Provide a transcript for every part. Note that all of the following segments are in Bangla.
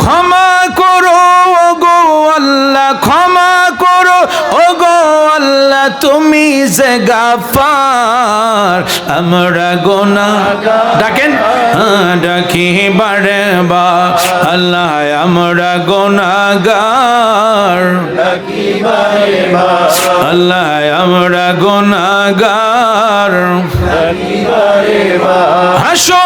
ক্ষমা করো ও গো আল্লাহ ক্ষমা করো ও গো আল্লাহ তুমি যে গাফার আমরা গোনা ডাকেন হ্যাঁ, ডাকি বারে বা আল্লাহ আমরা ডাকিবারে বার আল্লাহ আমরা বার হাসরেতে পিলাইও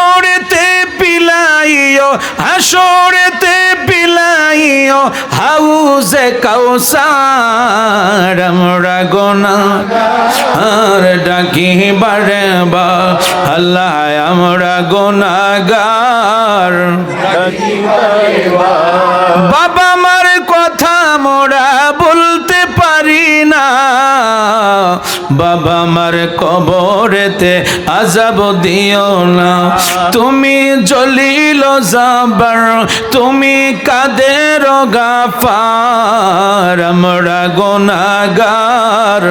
হাসরেতে বিলাইও হাউজে কাউসার, আমরা গোনা আর ডাকি বারে বা আল্লাহ, আমরা গোনাগার। বাবা মার বাবা মার কবরেতে আজাব দিও না। তুমি জলিল যাবার তুমি কাদের গাফার। আমরা গোনাগার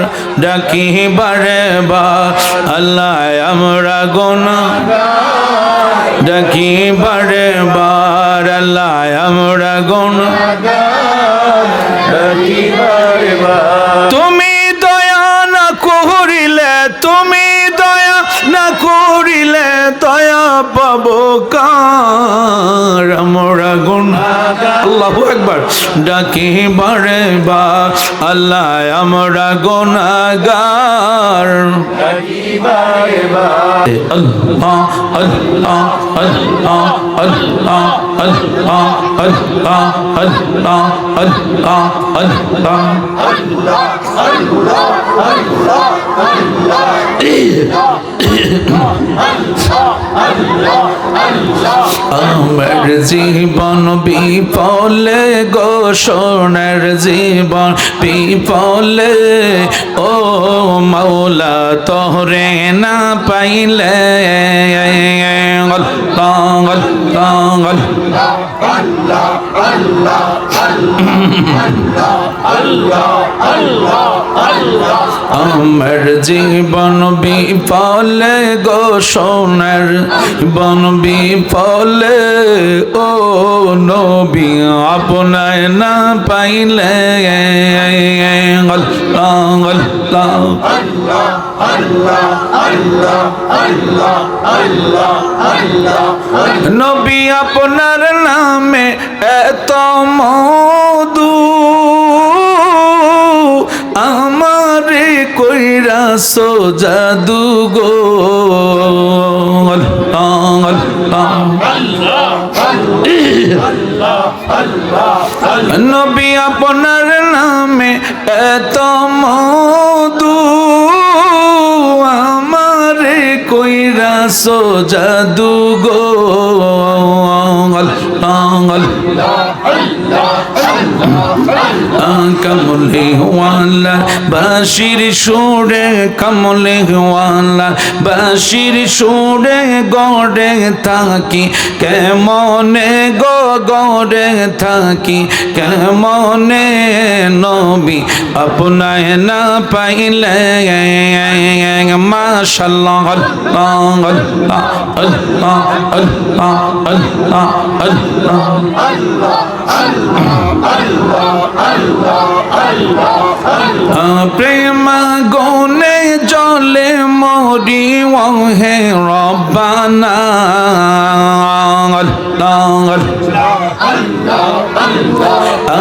ডাকি বারে বা। আল্লাহ, আমরা গোনা ডাকি বারে বার আল্লাহ, আমরা গোনা ডাকিবারে বার ডাকি বারে বা আল্লাহ আমরা গোনাগার ডাকিবারে বার আল্লাহ আল্লাহ আল্লাহ আল্লাহ আল্লাহ আল্লাহ আল্লাহ আল্লাহ আল্লাহ আমার জীবন বিফলে গো সোনার জীবন বিফলে ও মৌলা তোরে না পাইলে আল্লাহ আল্লাহ আল্লাহ আমার জীবন বিফলে গো সোনার বন বিফলে ও নবী, আপনায় না পাইলে নবী আপনার নামে এত মধু আমারে কইরা সো জাদু গো নবী আপনার নামে এত করেছ জাদু গো। কমলে ওয়ালা বাসির সুরে কমলে ওয়ালা বাসির সুরে গড়ে থাকি। কেমনে গো গড়ে থাকি? কেমনে নবী আপনায় না পাইলে? মাশাল্লাহ আল্লাহ আল্লাহ আল্লাহ আল্লাহ আল্লাহ। আল্লাহ প্রেম গনে জলে মরি হে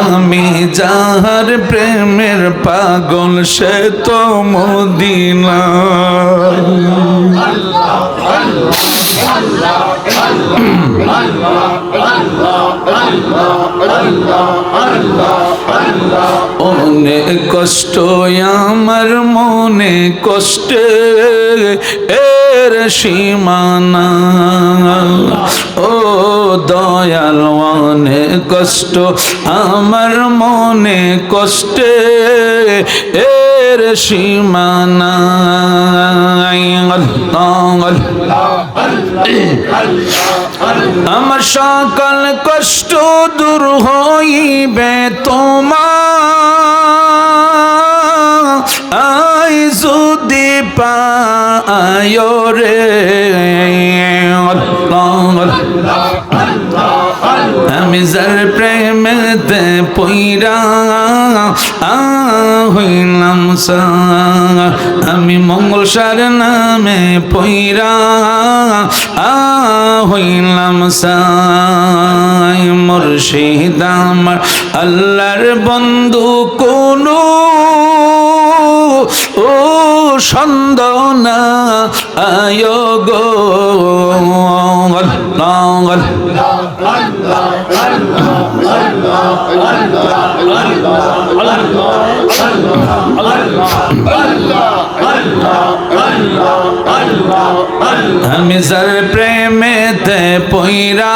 আমি যাহার প্রেমের পাগল সে তো মদিনা। অনেক কষ্ট, আমার মনে কষ্টে এর সীমানা। ও দয়াল অনেক কষ্ট, আমার মনে কষ্টে এর সীমানা। আল্লাহ। আমার সকল কষ্ট দূর হইবে তোমার। আই যদি পায় রে আমি যার প্রেমেতে পইরা হইলাম আমি মঙ্গল সার নামে পইরা আ হইলাম সাই মুর্শিদ আমার আল্লাহর বন্ধু কোনো ও সন্দনা আয় গো। আল্লাহ আল্লাহ আমি যার প্রেমেতে পইরা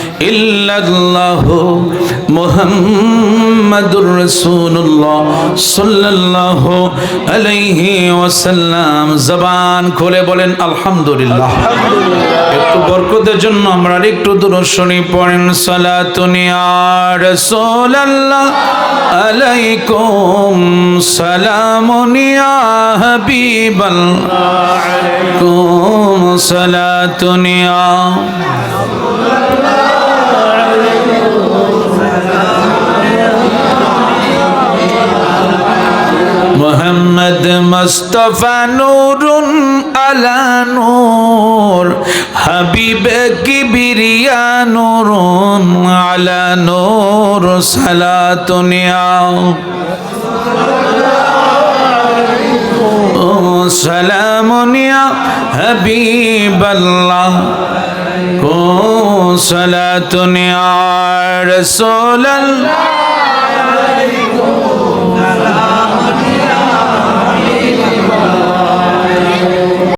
ইল্লাল্লাহ মুহাম্মাদুর রাসূলুল্লাহ সাল্লাল্লাহু আলাইহি ওয়াসাল্লাম। জবান খুলে বলেন আলহামদুলিল্লাহ। একটু বরকতের জন্য আমরা একটু দূরশনী পড়েন। সালাতুন ইয়া রাসূলুল্লাহ আলাইকুম। সালামুন ইয়া হাবিবাল্লাহ। আলাইকুম সালাতুন محمد مصطفى نور على نور حبيب كبريا نور على نور صلاة يا سلام يا حبيب الله کو صلاة يا رسول الله